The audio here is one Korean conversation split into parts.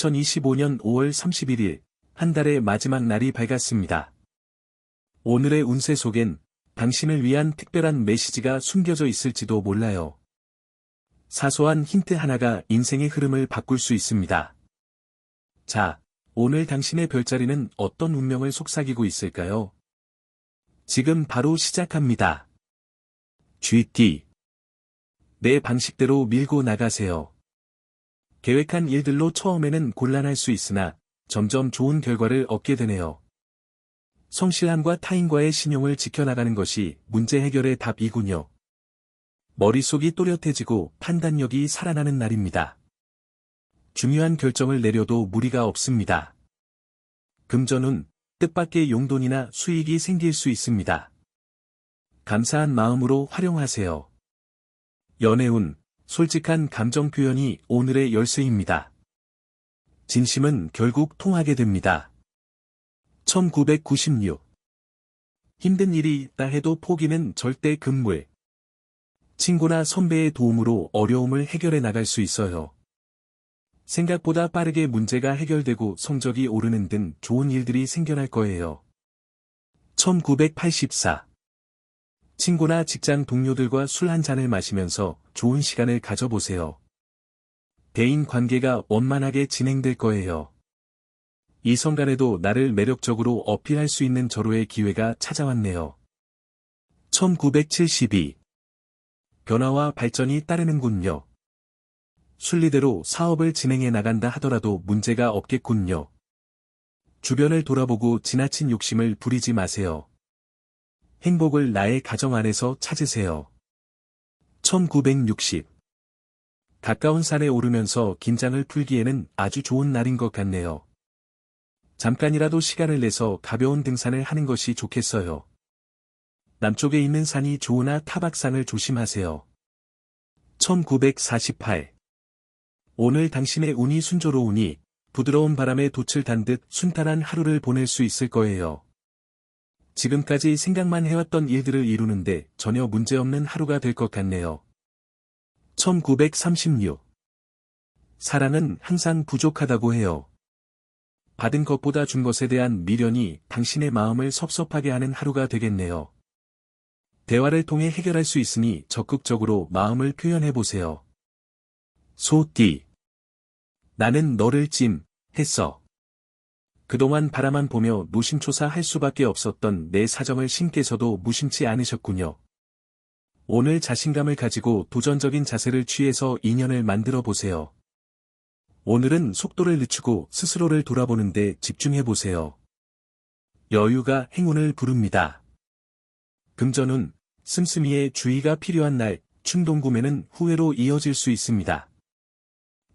2025년 5월 31일, 한 달의 마지막 날이 밝았습니다. 오늘의 운세 속엔 당신을 위한 특별한 메시지가 숨겨져 있을지도 몰라요. 사소한 힌트 하나가 인생의 흐름을 바꿀 수 있습니다. 자, 오늘 당신의 별자리는 어떤 운명을 속삭이고 있을까요? 지금 바로 시작합니다. GT 내 방식대로 밀고 나가세요. 계획한 일들로 처음에는 곤란할 수 있으나 점점 좋은 결과를 얻게 되네요. 성실함과 타인과의 신용을 지켜나가는 것이 문제 해결의 답이군요. 머릿속이 또렷해지고 판단력이 살아나는 날입니다. 중요한 결정을 내려도 무리가 없습니다. 금전은 뜻밖의 용돈이나 수익이 생길 수 있습니다. 감사한 마음으로 활용하세요. 연애운, 솔직한 감정 표현이 오늘의 열쇠입니다. 진심은 결국 통하게 됩니다. 1996 힘든 일이 있다 해도 포기는 절대 금물. 친구나 선배의 도움으로 어려움을 해결해 나갈 수 있어요. 생각보다 빠르게 문제가 해결되고 성적이 오르는 등 좋은 일들이 생겨날 거예요. 1984 친구나 직장 동료들과 술 한 잔을 마시면서 좋은 시간을 가져보세요. 대인 관계가 원만하게 진행될 거예요. 이성 간에도 나를 매력적으로 어필할 수 있는 절호의 기회가 찾아왔네요. 1972 변화와 발전이 따르는군요. 순리대로 사업을 진행해 나간다 하더라도 문제가 없겠군요. 주변을 돌아보고 지나친 욕심을 부리지 마세요. 행복을 나의 가정 안에서 찾으세요. 1960 가까운 산에 오르면서 긴장을 풀기에는 아주 좋은 날인 것 같네요. 잠깐이라도 시간을 내서 가벼운 등산을 하는 것이 좋겠어요. 남쪽에 있는 산이 좋으나 타박산을 조심하세요. 1948 오늘 당신의 운이 순조로우니 부드러운 바람에 돛을 단 듯 순탄한 하루를 보낼 수 있을 거예요. 지금까지 생각만 해왔던 일들을 이루는데 전혀 문제없는 하루가 될 것 같네요. 1936 사랑은 항상 부족하다고 해요. 받은 것보다 준 것에 대한 미련이 당신의 마음을 섭섭하게 하는 하루가 되겠네요. 대화를 통해 해결할 수 있으니 적극적으로 마음을 표현해보세요. 소띠. 나는 너를 찜, 했어. 그동안 바라만 보며 노심초사할 수밖에 없었던 내 사정을 신께서도 무심치 않으셨군요. 오늘 자신감을 가지고 도전적인 자세를 취해서 인연을 만들어 보세요. 오늘은 속도를 늦추고 스스로를 돌아보는데 집중해 보세요. 여유가 행운을 부릅니다. 금전운, 씀씀이의 주의가 필요한 날, 충동구매는 후회로 이어질 수 있습니다.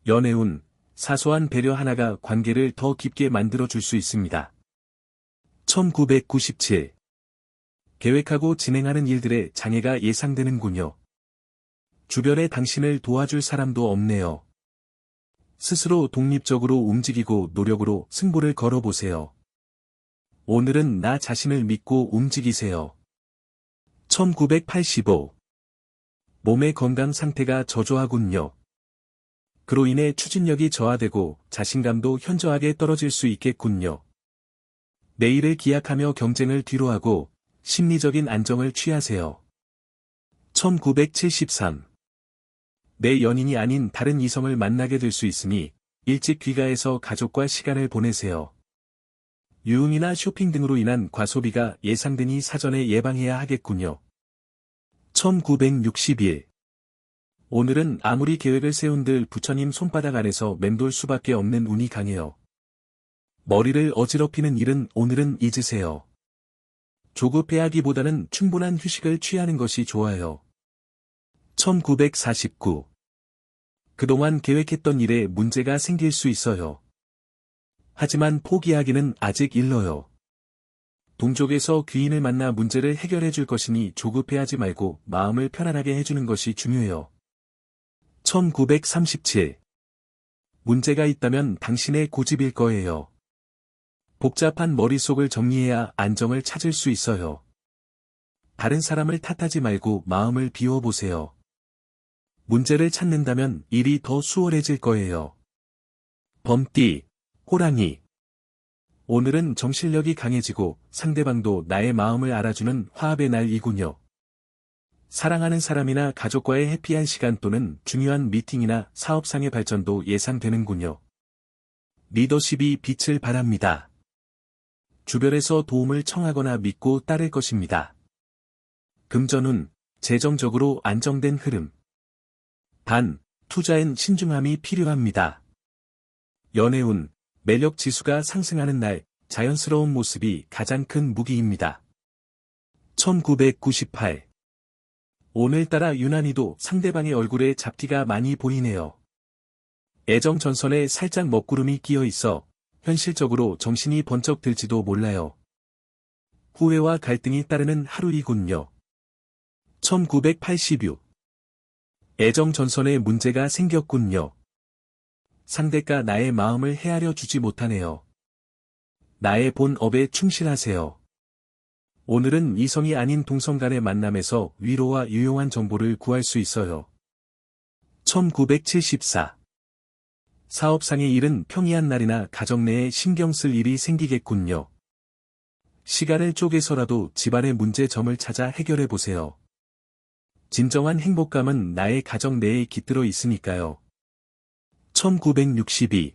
연애운, 사소한 배려 하나가 관계를 더 깊게 만들어 줄 수 있습니다. 1997 계획하고 진행하는 일들의 장애가 예상되는군요. 주변에 당신을 도와줄 사람도 없네요. 스스로 독립적으로 움직이고 노력으로 승부를 걸어보세요. 오늘은 나 자신을 믿고 움직이세요. 1985 몸의 건강 상태가 저조하군요. 그로 인해 추진력이 저하되고 자신감도 현저하게 떨어질 수 있겠군요. 내일을 기약하며 경쟁을 뒤로하고 심리적인 안정을 취하세요. 1973. 내 연인이 아닌 다른 이성을 만나게 될 수 있으니 일찍 귀가해서 가족과 시간을 보내세요. 유흥이나 쇼핑 등으로 인한 과소비가 예상되니 사전에 예방해야 하겠군요. 1961. 오늘은 아무리 계획을 세운들 부처님 손바닥 안에서 맴돌 수밖에 없는 운이 강해요. 머리를 어지럽히는 일은 오늘은 잊으세요. 조급해하기보다는 충분한 휴식을 취하는 것이 좋아요. 1949 그동안 계획했던 일에 문제가 생길 수 있어요. 하지만 포기하기는 아직 일러요. 동족에서 귀인을 만나 문제를 해결해 줄 것이니 조급해하지 말고 마음을 편안하게 해주는 것이 중요해요. 1937 문제가 있다면 당신의 고집일 거예요. 복잡한 머릿속을 정리해야 안정을 찾을 수 있어요. 다른 사람을 탓하지 말고 마음을 비워보세요. 문제를 찾는다면 일이 더 수월해질 거예요. 범띠, 호랑이. 오늘은 정신력이 강해지고 상대방도 나의 마음을 알아주는 화합의 날이군요. 사랑하는 사람이나 가족과의 해피한 시간 또는 중요한 미팅이나 사업상의 발전도 예상되는군요. 리더십이 빛을 발합니다. 주변에서 도움을 청하거나 믿고 따를 것입니다. 금전운, 재정적으로 안정된 흐름. 단, 투자엔 신중함이 필요합니다. 연애운, 매력 지수가 상승하는 날, 자연스러운 모습이 가장 큰 무기입니다. 1998 오늘따라 유난히도 상대방의 얼굴에 잡티가 많이 보이네요. 애정 전선에 살짝 먹구름이 끼어 있어 현실적으로 정신이 번쩍 들지도 몰라요. 후회와 갈등이 따르는 하루이군요. 1986 애정 전선에 문제가 생겼군요. 상대가 나의 마음을 헤아려 주지 못하네요. 나의 본 업에 충실하세요. 오늘은 이성이 아닌 동성 간의 만남에서 위로와 유용한 정보를 구할 수 있어요. 1974 사업상의 일은 평이한 날이나 가정 내에 신경 쓸 일이 생기겠군요. 시간을 쪼개서라도 집안의 문제점을 찾아 해결해 보세요. 진정한 행복감은 나의 가정 내에 깃들어 있으니까요. 1962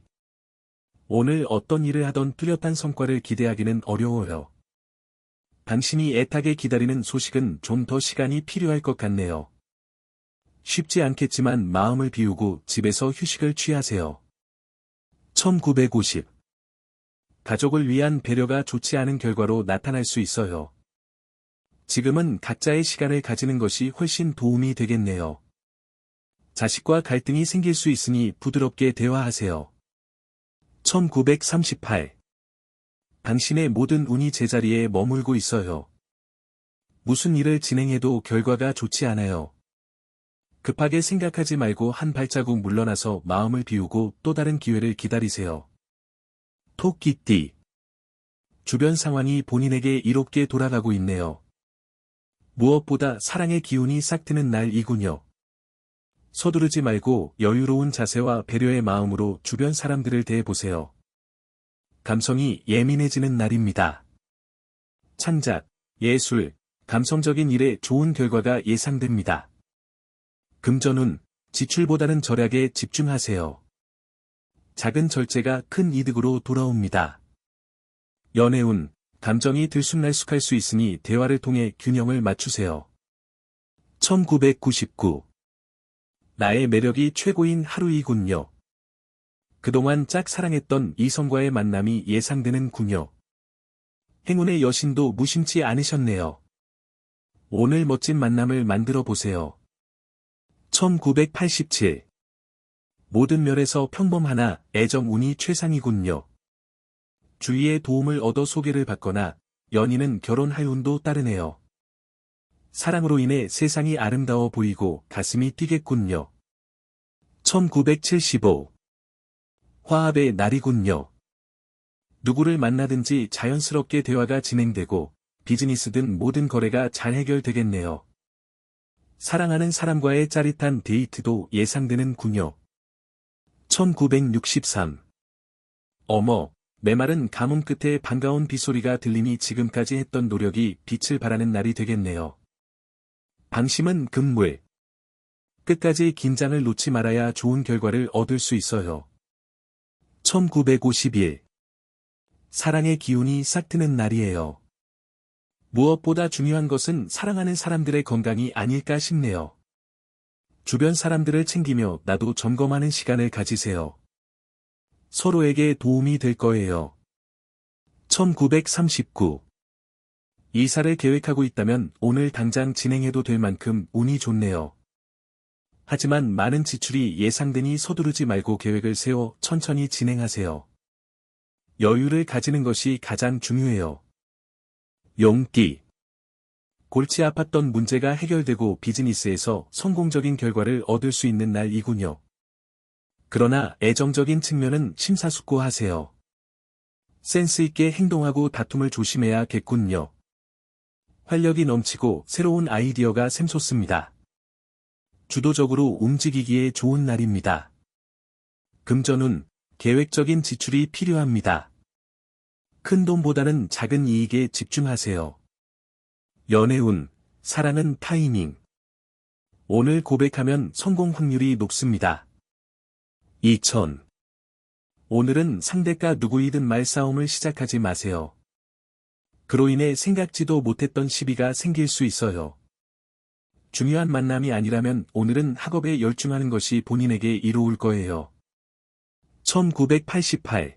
오늘 어떤 일을 하던 뚜렷한 성과를 기대하기는 어려워요. 당신이 애타게 기다리는 소식은 좀 더 시간이 필요할 것 같네요. 쉽지 않겠지만 마음을 비우고 집에서 휴식을 취하세요. 1950 가족을 위한 배려가 좋지 않은 결과로 나타날 수 있어요. 지금은 각자의 시간을 가지는 것이 훨씬 도움이 되겠네요. 자식과 갈등이 생길 수 있으니 부드럽게 대화하세요. 1938 당신의 모든 운이 제자리에 머물고 있어요. 무슨 일을 진행해도 결과가 좋지 않아요. 급하게 생각하지 말고 한 발자국 물러나서 마음을 비우고 또 다른 기회를 기다리세요. 토끼띠 주변 상황이 본인에게 이롭게 돌아가고 있네요. 무엇보다 사랑의 기운이 싹 트는 날이군요. 서두르지 말고 여유로운 자세와 배려의 마음으로 주변 사람들을 대해보세요. 감성이 예민해지는 날입니다. 창작, 예술, 감성적인 일에 좋은 결과가 예상됩니다. 금전운, 지출보다는 절약에 집중하세요. 작은 절제가 큰 이득으로 돌아옵니다. 연애운, 감정이 들쑥날쑥할 수 있으니 대화를 통해 균형을 맞추세요. 1999 나의 매력이 최고인 하루이군요. 그동안 짝사랑했던 이성과의 만남이 예상되는군요. 행운의 여신도 무심치 않으셨네요. 오늘 멋진 만남을 만들어 보세요. 1987 모든 면에서 평범 하나 애정 운이 최상이군요. 주위의 도움을 얻어 소개를 받거나 연인은 결혼할 운도 따르네요. 사랑으로 인해 세상이 아름다워 보이고 가슴이 뛰겠군요. 1975 화합의 날이군요. 누구를 만나든지 자연스럽게 대화가 진행되고 비즈니스든 모든 거래가 잘 해결되겠네요. 사랑하는 사람과의 짜릿한 데이트도 예상되는군요. 1963 어머, 메마른 가뭄 끝에 반가운 빗소리가 들리니 지금까지 했던 노력이 빛을 발하는 날이 되겠네요. 방심은 금물. 끝까지 긴장을 놓지 말아야 좋은 결과를 얻을 수 있어요. 1951 사랑의 기운이 싹 트는 날이에요. 무엇보다 중요한 것은 사랑하는 사람들의 건강이 아닐까 싶네요. 주변 사람들을 챙기며 나도 점검하는 시간을 가지세요. 서로에게 도움이 될 거예요. 1939 이사를 계획하고 있다면 오늘 당장 진행해도 될 만큼 운이 좋네요. 하지만 많은 지출이 예상되니 서두르지 말고 계획을 세워 천천히 진행하세요. 여유를 가지는 것이 가장 중요해요. 용띠 골치 아팠던 문제가 해결되고 비즈니스에서 성공적인 결과를 얻을 수 있는 날이군요. 그러나 애정적인 측면은 심사숙고하세요. 센스 있게 행동하고 다툼을 조심해야겠군요. 활력이 넘치고 새로운 아이디어가 샘솟습니다. 주도적으로 움직이기에 좋은 날입니다. 금전운, 계획적인 지출이 필요합니다. 큰 돈보다는 작은 이익에 집중하세요. 연애운, 사랑은 타이밍. 오늘 고백하면 성공 확률이 높습니다. 2000. 오늘은 상대가 누구이든 말싸움을 시작하지 마세요. 그로 인해 생각지도 못했던 시비가 생길 수 있어요. 중요한 만남이 아니라면 오늘은 학업에 열중하는 것이 본인에게 이로울 거예요. 1988.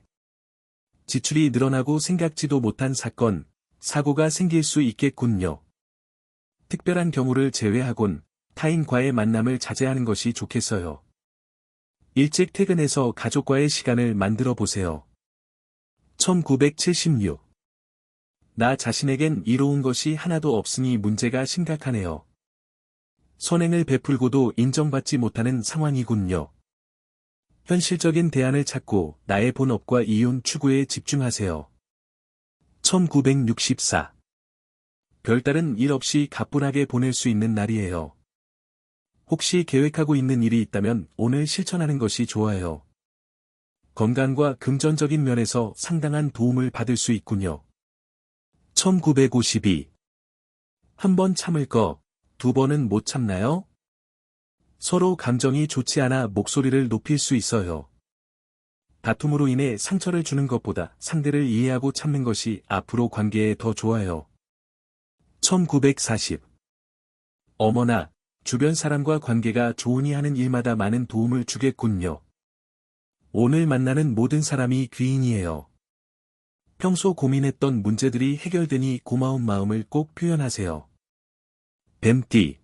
지출이 늘어나고 생각지도 못한 사건, 사고가 생길 수 있겠군요. 특별한 경우를 제외하곤 타인과의 만남을 자제하는 것이 좋겠어요. 일찍 퇴근해서 가족과의 시간을 만들어 보세요. 1976. 나 자신에겐 이로운 것이 하나도 없으니 문제가 심각하네요. 선행을 베풀고도 인정받지 못하는 상황이군요. 현실적인 대안을 찾고 나의 본업과 이윤 추구에 집중하세요. 1964. 별다른 일 없이 가뿐하게 보낼 수 있는 날이에요. 혹시 계획하고 있는 일이 있다면 오늘 실천하는 것이 좋아요. 건강과 금전적인 면에서 상당한 도움을 받을 수 있군요. 1952. 한번 참을 거, 두 번은 못 참나요? 서로 감정이 좋지 않아 목소리를 높일 수 있어요. 다툼으로 인해 상처를 주는 것보다 상대를 이해하고 참는 것이 앞으로 관계에 더 좋아요. 1940. 어머나, 주변 사람과 관계가 좋으니 하는 일마다 많은 도움을 주겠군요. 오늘 만나는 모든 사람이 귀인이에요. 평소 고민했던 문제들이 해결되니 고마운 마음을 꼭 표현하세요. 뱀띠.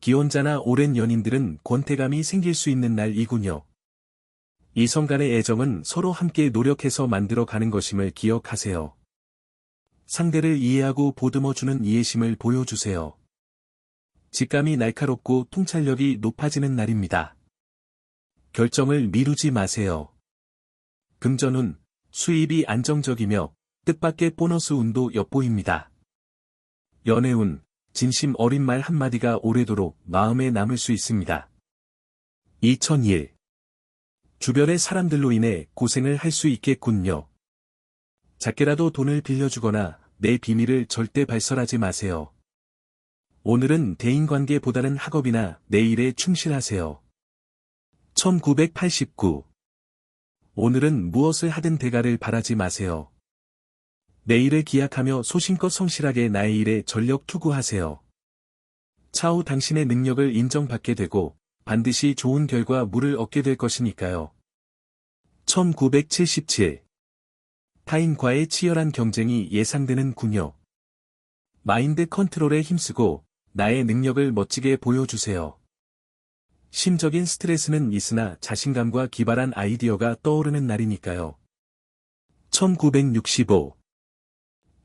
기혼자나 오랜 연인들은 권태감이 생길 수 있는 날이군요. 이성 간의 애정은 서로 함께 노력해서 만들어 가는 것임을 기억하세요. 상대를 이해하고 보듬어주는 이해심을 보여주세요. 직감이 날카롭고 통찰력이 높아지는 날입니다. 결정을 미루지 마세요. 금전운, 수입이 안정적이며 뜻밖의 보너스 운도 엿보입니다. 연애운, 진심 어린 말 한마디가 오래도록 마음에 남을 수 있습니다. 2001. 주변의 사람들로 인해 고생을 할 수 있겠군요. 작게라도 돈을 빌려주거나 내 비밀을 절대 발설하지 마세요. 오늘은 대인관계보다는 학업이나 내 일에 충실하세요. 1989. 오늘은 무엇을 하든 대가를 바라지 마세요. 내일을 기약하며 소신껏 성실하게 나의 일에 전력 투구하세요. 차후 당신의 능력을 인정받게 되고 반드시 좋은 결과물을 얻게 될 것이니까요. 1977. 타인과의 치열한 경쟁이 예상되는 군요. 마인드 컨트롤에 힘쓰고 나의 능력을 멋지게 보여주세요. 심적인 스트레스는 있으나 자신감과 기발한 아이디어가 떠오르는 날이니까요. 1965.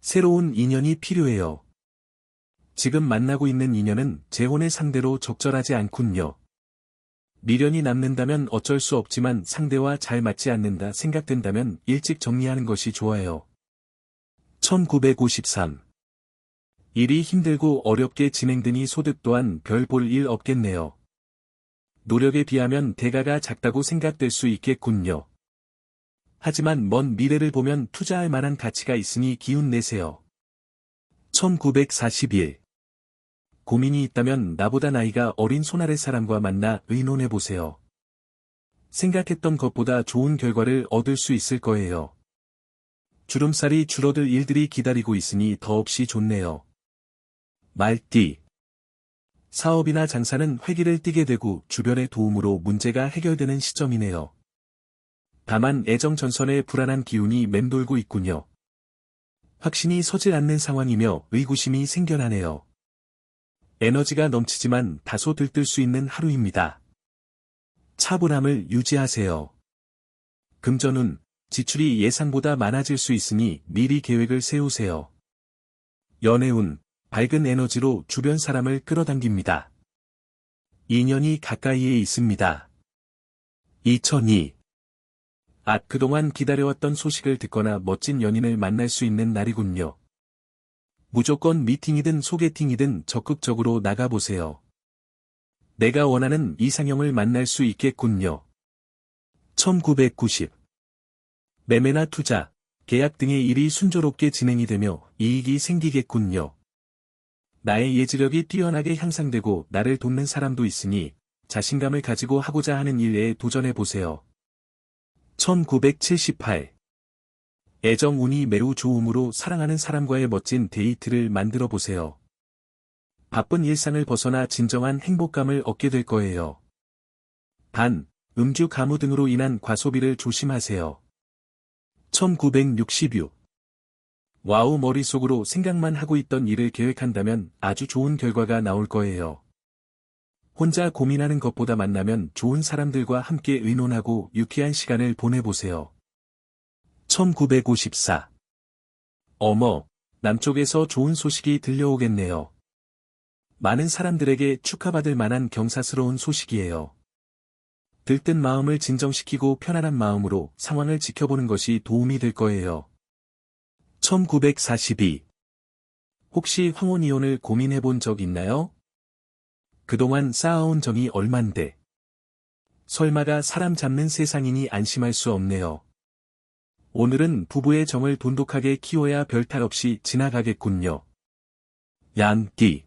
새로운 인연이 필요해요. 지금 만나고 있는 인연은 재혼의 상대로 적절하지 않군요. 미련이 남는다면 어쩔 수 없지만 상대와 잘 맞지 않는다 생각된다면 일찍 정리하는 것이 좋아요. 1953. 일이 힘들고 어렵게 진행되니 소득 또한 별 볼 일 없겠네요. 노력에 비하면 대가가 작다고 생각될 수 있겠군요. 하지만 먼 미래를 보면 투자할 만한 가치가 있으니 기운 내세요. 1941. 고민이 있다면 나보다 나이가 어린 손아래 사람과 만나 의논해보세요. 생각했던 것보다 좋은 결과를 얻을 수 있을 거예요. 주름살이 줄어들 일들이 기다리고 있으니 더없이 좋네요. 말띠. 사업이나 장사는 회기를 띠게 되고 주변의 도움으로 문제가 해결되는 시점이네요. 다만 애정 전선에 불안한 기운이 맴돌고 있군요. 확신이 서질 않는 상황이며 의구심이 생겨나네요. 에너지가 넘치지만 다소 들뜰 수 있는 하루입니다. 차분함을 유지하세요. 금전운, 지출이 예상보다 많아질 수 있으니 미리 계획을 세우세요. 연애운, 밝은 에너지로 주변 사람을 끌어당깁니다. 인연이 가까이에 있습니다. 2002 아, 그동안 기다려왔던 소식을 듣거나 멋진 연인을 만날 수 있는 날이군요. 무조건 미팅이든 소개팅이든 적극적으로 나가보세요. 내가 원하는 이상형을 만날 수 있겠군요. 1990. 매매나 투자, 계약 등의 일이 순조롭게 진행이 되며 이익이 생기겠군요. 나의 예지력이 뛰어나게 향상되고 나를 돕는 사람도 있으니 자신감을 가지고 하고자 하는 일에 도전해 보세요. 1978. 애정 운이 매우 좋으므로 사랑하는 사람과의 멋진 데이트를 만들어 보세요. 바쁜 일상을 벗어나 진정한 행복감을 얻게 될 거예요. 단, 음주 가무 등으로 인한 과소비를 조심하세요. 1966. 와우 머릿속으로 생각만 하고 있던 일을 계획한다면 아주 좋은 결과가 나올 거예요. 혼자 고민하는 것보다 만나면 좋은 사람들과 함께 의논하고 유쾌한 시간을 보내보세요. 1954. 어머, 남쪽에서 좋은 소식이 들려오겠네요. 많은 사람들에게 축하받을 만한 경사스러운 소식이에요. 들뜬 마음을 진정시키고 편안한 마음으로 상황을 지켜보는 것이 도움이 될 거예요. 1942. 혹시 황혼이혼을 고민해 본 적 있나요? 그동안 쌓아온 정이 얼만데. 설마가 사람 잡는 세상이니 안심할 수 없네요. 오늘은 부부의 정을 돈독하게 키워야 별탈 없이 지나가겠군요. 양띠.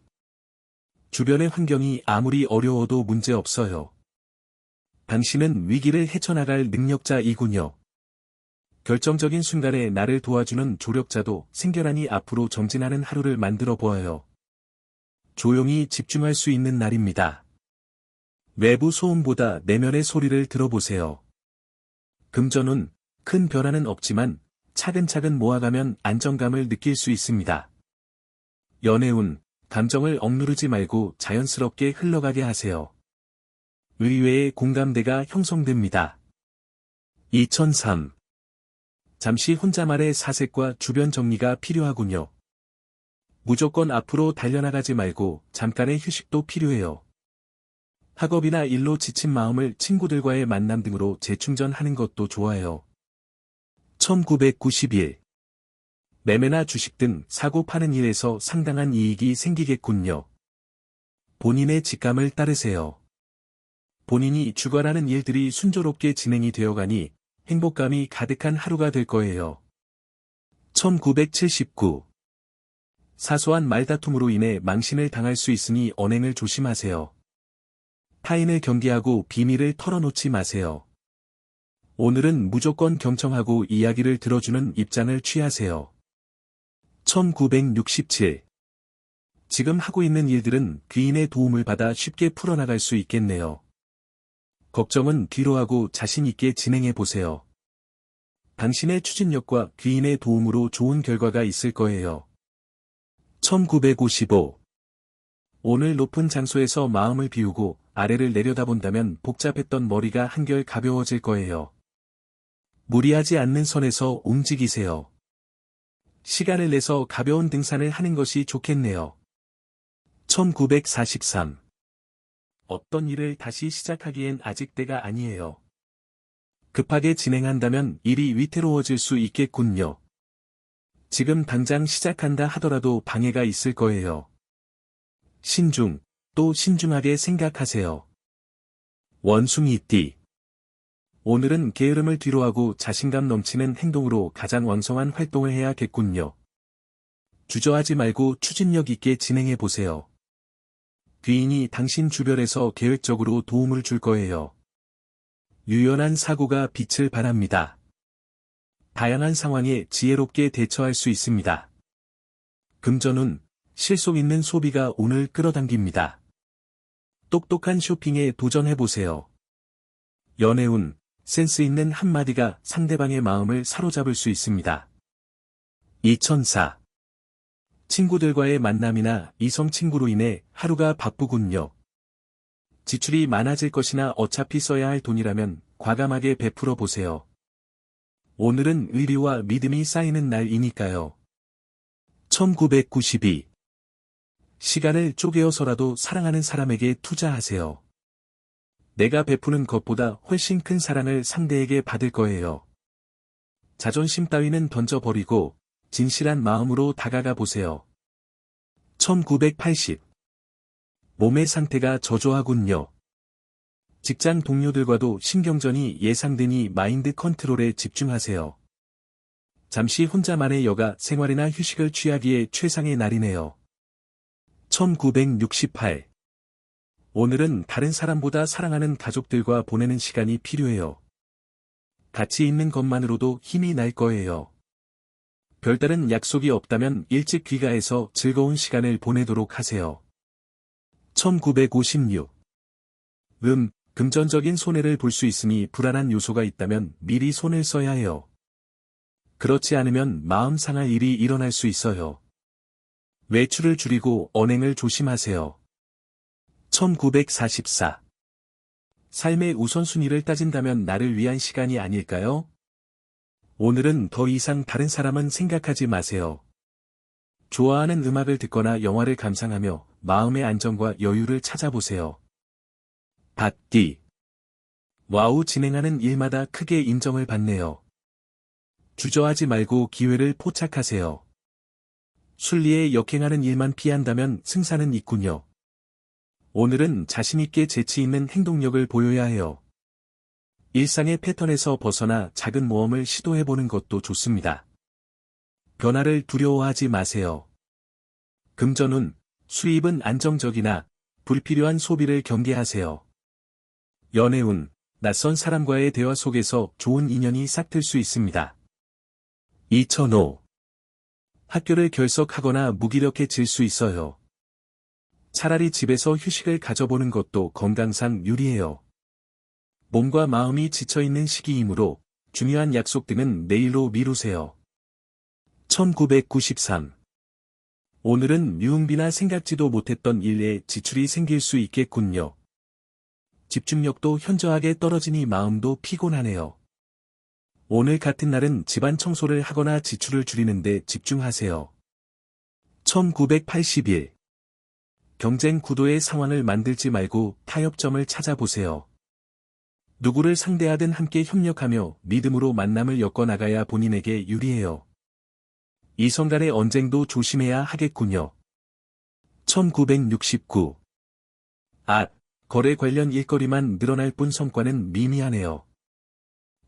주변의 환경이 아무리 어려워도 문제 없어요. 당신은 위기를 헤쳐나갈 능력자이군요. 결정적인 순간에 나를 도와주는 조력자도 생겨나니 앞으로 정진하는 하루를 만들어 보아요. 조용히 집중할 수 있는 날입니다. 외부 소음보다 내면의 소리를 들어보세요. 금전운, 큰 변화는 없지만 차근차근 모아가면 안정감을 느낄 수 있습니다. 연애운, 감정을 억누르지 말고 자연스럽게 흘러가게 하세요. 의외의 공감대가 형성됩니다. 2003. 잠시 혼자말의 사색과 주변 정리가 필요하군요. 무조건 앞으로 달려나가지 말고 잠깐의 휴식도 필요해요. 학업이나 일로 지친 마음을 친구들과의 만남 등으로 재충전하는 것도 좋아요. 1991. 매매나 주식 등 사고 파는 일에서 상당한 이익이 생기겠군요. 본인의 직감을 따르세요. 본인이 주관하는 일들이 순조롭게 진행이 되어가니 행복감이 가득한 하루가 될 거예요. 1979. 사소한 말다툼으로 인해 망신을 당할 수 있으니 언행을 조심하세요. 타인을 경계하고 비밀을 털어놓지 마세요. 오늘은 무조건 경청하고 이야기를 들어주는 입장을 취하세요. 1967. 지금 하고 있는 일들은 귀인의 도움을 받아 쉽게 풀어나갈 수 있겠네요. 걱정은 뒤로 하고 자신 있게 진행해 보세요. 당신의 추진력과 귀인의 도움으로 좋은 결과가 있을 거예요. 1955. 오늘 높은 장소에서 마음을 비우고 아래를 내려다본다면 복잡했던 머리가 한결 가벼워질 거예요. 무리하지 않는 선에서 움직이세요. 시간을 내서 가벼운 등산을 하는 것이 좋겠네요. 1943. 어떤 일을 다시 시작하기엔 아직 때가 아니에요. 급하게 진행한다면 일이 위태로워질 수 있겠군요. 지금 당장 시작한다 하더라도 방해가 있을 거예요. 신중, 또 신중하게 생각하세요. 원숭이띠. 오늘은 게으름을 뒤로하고 자신감 넘치는 행동으로 가장 왕성한 활동을 해야겠군요. 주저하지 말고 추진력 있게 진행해 보세요. 귀인이 당신 주변에서 계획적으로 도움을 줄 거예요. 유연한 사고가 빛을 발합니다. 다양한 상황에 지혜롭게 대처할 수 있습니다. 금전은 실속 있는 소비가 오늘 끌어당깁니다. 똑똑한 쇼핑에 도전해보세요. 연애운, 센스 있는 한마디가 상대방의 마음을 사로잡을 수 있습니다. 2004 친구들과의 만남이나 이성 친구로 인해 하루가 바쁘군요. 지출이 많아질 것이나 어차피 써야 할 돈이라면 과감하게 베풀어 보세요. 오늘은 의리와 믿음이 쌓이는 날이니까요. 1992. 시간을 쪼개어서라도 사랑하는 사람에게 투자하세요. 내가 베푸는 것보다 훨씬 큰 사랑을 상대에게 받을 거예요. 자존심 따위는 던져버리고 진실한 마음으로 다가가 보세요. 1980. 몸의 상태가 저조하군요. 직장 동료들과도 신경전이 예상되니 마인드 컨트롤에 집중하세요. 잠시 혼자만의 여가 생활이나 휴식을 취하기에 최상의 날이네요. 1968 오늘은 다른 사람보다 사랑하는 가족들과 보내는 시간이 필요해요. 같이 있는 것만으로도 힘이 날 거예요. 별다른 약속이 없다면 일찍 귀가해서 즐거운 시간을 보내도록 하세요. 1956 음, 금전적인 손해를 볼 수 있으니 불안한 요소가 있다면 미리 손을 써야 해요. 그렇지 않으면 마음 상할 일이 일어날 수 있어요. 외출을 줄이고 언행을 조심하세요. 1944 삶의 우선순위를 따진다면 나를 위한 시간이 아닐까요? 오늘은 더 이상 다른 사람은 생각하지 마세요. 좋아하는 음악을 듣거나 영화를 감상하며 마음의 안정과 여유를 찾아보세요. 받기 와우 진행하는 일마다 크게 인정을 받네요. 주저하지 말고 기회를 포착하세요. 순리에 역행하는 일만 피한다면 승산은 있군요. 오늘은 자신있게 재치있는 행동력을 보여야 해요. 일상의 패턴에서 벗어나 작은 모험을 시도해보는 것도 좋습니다. 변화를 두려워하지 마세요. 금전운, 수입은 안정적이나 불필요한 소비를 경계하세요. 연애운, 낯선 사람과의 대화 속에서 좋은 인연이 싹틀 수 있습니다. 2005. 학교를 결석하거나 무기력해질 수 있어요. 차라리 집에서 휴식을 가져보는 것도 건강상 유리해요. 몸과 마음이 지쳐있는 시기이므로 중요한 약속 등은 내일로 미루세요. 1993 오늘은 유흥비나 생각지도 못했던 일에 지출이 생길 수 있겠군요. 집중력도 현저하게 떨어지니 마음도 피곤하네요. 오늘 같은 날은 집안 청소를 하거나 지출을 줄이는데 집중하세요. 1981 경쟁 구도의 상황을 만들지 말고 타협점을 찾아보세요. 누구를 상대하든 함께 협력하며 믿음으로 만남을 엮어나가야 본인에게 유리해요. 이성 간의 언쟁도 조심해야 하겠군요. 1969 아, 거래 관련 일거리만 늘어날 뿐 성과는 미미하네요.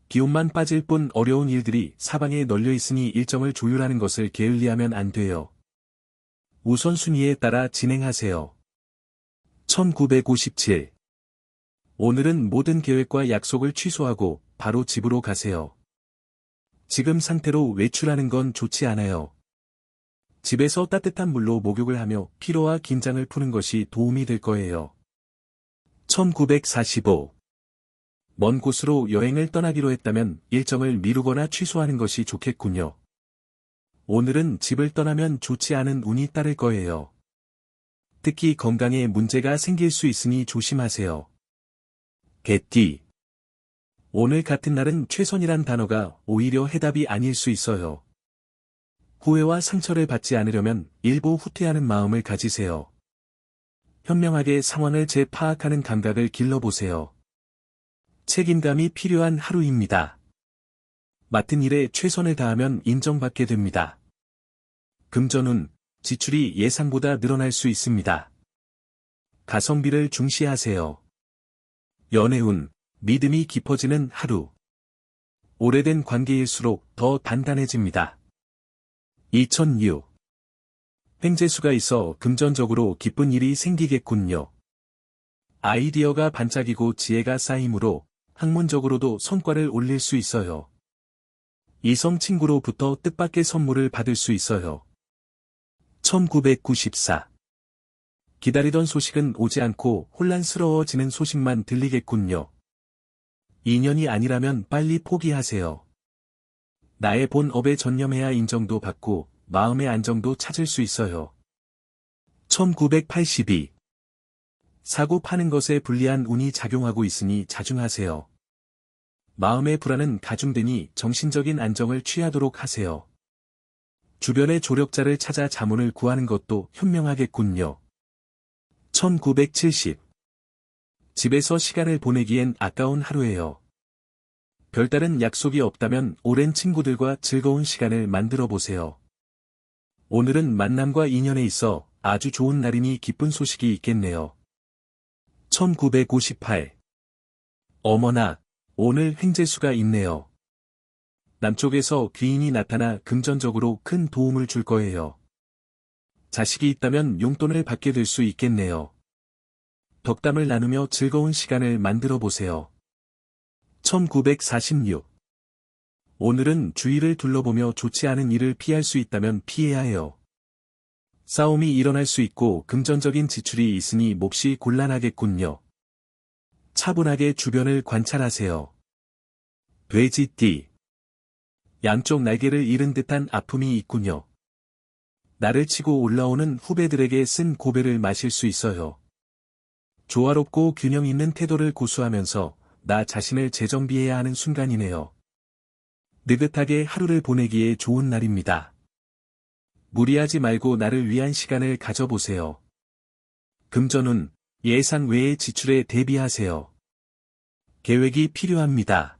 기운만 빠질 뿐 어려운 일들이 사방에 널려 있으니 일정을 조율하는 것을 게을리하면 안 돼요. 우선순위에 따라 진행하세요. 1957 오늘은 모든 계획과 약속을 취소하고 바로 집으로 가세요. 지금 상태로 외출하는 건 좋지 않아요. 집에서 따뜻한 물로 목욕을 하며 피로와 긴장을 푸는 것이 도움이 될 거예요. 1945. 먼 곳으로 여행을 떠나기로 했다면 일정을 미루거나 취소하는 것이 좋겠군요. 오늘은 집을 떠나면 좋지 않은 운이 따를 거예요. 특히 건강에 문제가 생길 수 있으니 조심하세요. 개띠. 오늘 같은 날은 최선이란 단어가 오히려 해답이 아닐 수 있어요. 후회와 상처를 받지 않으려면 일부 후퇴하는 마음을 가지세요. 현명하게 상황을 재파악하는 감각을 길러보세요. 책임감이 필요한 하루입니다. 맡은 일에 최선을 다하면 인정받게 됩니다. 금전운, 지출이 예상보다 늘어날 수 있습니다. 가성비를 중시하세요. 연애운, 믿음이 깊어지는 하루. 오래된 관계일수록 더 단단해집니다. 2006. 횡재수가 있어 금전적으로 기쁜 일이 생기겠군요. 아이디어가 반짝이고 지혜가 쌓이므로 학문적으로도 성과를 올릴 수 있어요. 이성 친구로부터 뜻밖의 선물을 받을 수 있어요. 1994 기다리던 소식은 오지 않고 혼란스러워지는 소식만 들리겠군요. 인연이 아니라면 빨리 포기하세요. 나의 본 업에 전념해야 인정도 받고 마음의 안정도 찾을 수 있어요. 1982 사고 파는 것에 불리한 운이 작용하고 있으니 자중하세요. 마음의 불안은 가중되니 정신적인 안정을 취하도록 하세요. 주변의 조력자를 찾아 자문을 구하는 것도 현명하겠군요. 1970 집에서 시간을 보내기엔 아까운 하루예요. 별다른 약속이 없다면 오랜 친구들과 즐거운 시간을 만들어 보세요. 오늘은 만남과 인연에 있어 아주 좋은 날이니 기쁜 소식이 있겠네요. 1958 어머나, 오늘 횡재수가 있네요. 남쪽에서 귀인이 나타나 금전적으로 큰 도움을 줄 거예요. 자식이 있다면 용돈을 받게 될 수 있겠네요. 덕담을 나누며 즐거운 시간을 만들어 보세요. 1946 오늘은 주위를 둘러보며 좋지 않은 일을 피할 수 있다면 피해야 해요. 싸움이 일어날 수 있고 금전적인 지출이 있으니 몹시 곤란하겠군요. 차분하게 주변을 관찰하세요. 돼지띠. 양쪽 날개를 잃은 듯한 아픔이 있군요. 나를 치고 올라오는 후배들에게 쓴 고배를 마실 수 있어요. 조화롭고 균형 있는 태도를 고수하면서 나 자신을 재정비해야 하는 순간이네요. 느긋하게 하루를 보내기에 좋은 날입니다. 무리하지 말고 나를 위한 시간을 가져보세요. 금전운, 예상 외의 지출에 대비하세요. 계획이 필요합니다.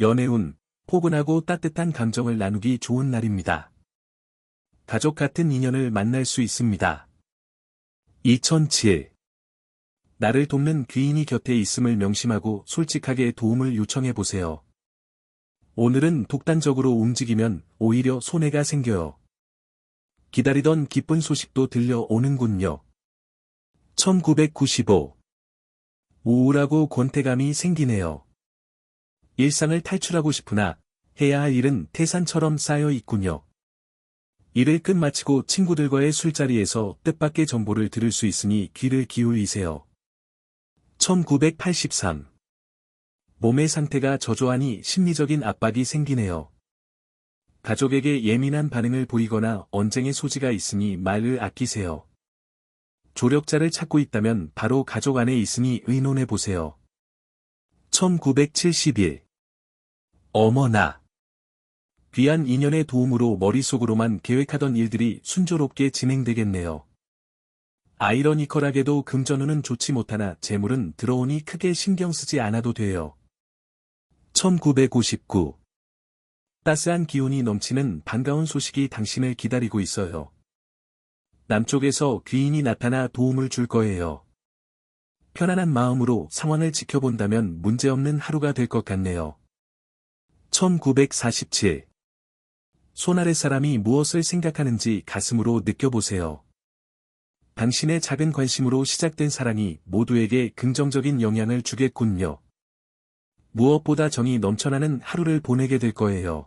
연애운, 포근하고 따뜻한 감정을 나누기 좋은 날입니다. 가족 같은 인연을 만날 수 있습니다. 2007 나를 돕는 귀인이 곁에 있음을 명심하고 솔직하게 도움을 요청해 보세요. 오늘은 독단적으로 움직이면 오히려 손해가 생겨요. 기다리던 기쁜 소식도 들려오는군요. 1995 우울하고 권태감이 생기네요. 일상을 탈출하고 싶으나 해야 할 일은 태산처럼 쌓여 있군요. 일을 끝마치고 친구들과의 술자리에서 뜻밖의 정보를 들을 수 있으니 귀를 기울이세요. 1983 몸의 상태가 저조하니 심리적인 압박이 생기네요. 가족에게 예민한 반응을 보이거나 언쟁의 소지가 있으니 말을 아끼세요. 조력자를 찾고 있다면 바로 가족 안에 있으니 의논해 보세요. 1971 어머나 귀한 인연의 도움으로 머릿속으로만 계획하던 일들이 순조롭게 진행되겠네요. 아이러니컬하게도 금전운은 좋지 못하나 재물은 들어오니 크게 신경 쓰지 않아도 돼요. 1959 따스한 기운이 넘치는 반가운 소식이 당신을 기다리고 있어요. 남쪽에서 귀인이 나타나 도움을 줄 거예요. 편안한 마음으로 상황을 지켜본다면 문제없는 하루가 될 것 같네요. 1947 손아래 사람이 무엇을 생각하는지 가슴으로 느껴보세요. 당신의 작은 관심으로 시작된 사랑이 모두에게 긍정적인 영향을 주겠군요. 무엇보다 정이 넘쳐나는 하루를 보내게 될 거예요.